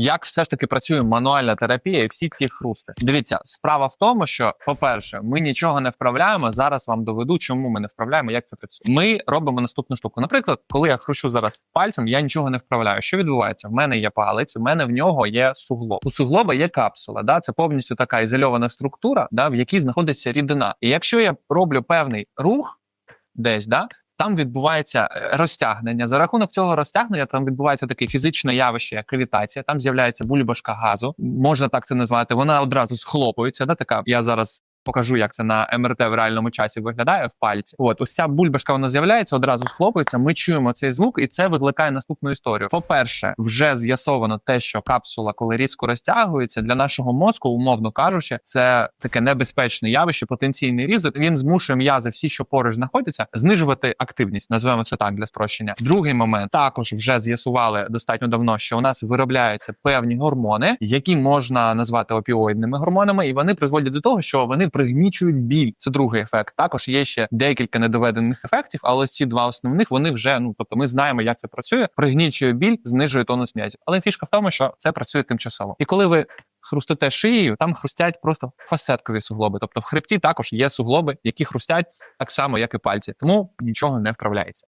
Як все ж таки працює мануальна терапія і всі ці хрусти? Дивіться, справа в тому, що, по-перше, ми нічого не вправляємо. Зараз вам доведу, чому ми не вправляємо, як це працює. Ми робимо наступну штуку. Наприклад, коли я хрущу зараз пальцем, я нічого не вправляю. Що відбувається? В мене є палець, в мене в нього є суглоб. У суглоба є капсула. Да? Це повністю така ізольована структура, да, в якій знаходиться рідина. І якщо я роблю певний рух десь, да, там відбувається е, розтягнення. За рахунок цього розтягнення там відбувається таке фізичне явище, як кавітація. Там з'являється бульбашка газу, можна так це назвати. Вона одразу схлопується. Да, така я зараз. Покажу, як це на МРТ в реальному часі виглядає в пальці. От ось ця бульбашка вона з'являється, одразу схлопується. Ми чуємо цей звук, і це викликає наступну історію. По-перше, вже з'ясовано те, що капсула, коли різко розтягується, для нашого мозку, умовно кажучи, це таке небезпечне явище, потенційний ризик. Він змушує м'язи, всі, що поруч знаходяться, знижувати активність. Називаємо це так для спрощення. Другий момент також вже з'ясували достатньо давно, що у нас виробляються певні гормони, які можна назвати опіоїдними гормонами, і вони призводять до того, що вони пригнічують біль. Це другий ефект. Також є ще декілька недоведених ефектів, але ці два основних вони вже ну тобто ми знаємо, як це працює. Пригнічує біль, знижує тонус м'язів. Але фішка в тому, що це працює тимчасово. І коли ви хрустите шиєю, там хрустять просто фасеткові суглоби. Тобто в хребті також є суглоби, які хрустять так само, як і пальці. Тому нічого не вправляється.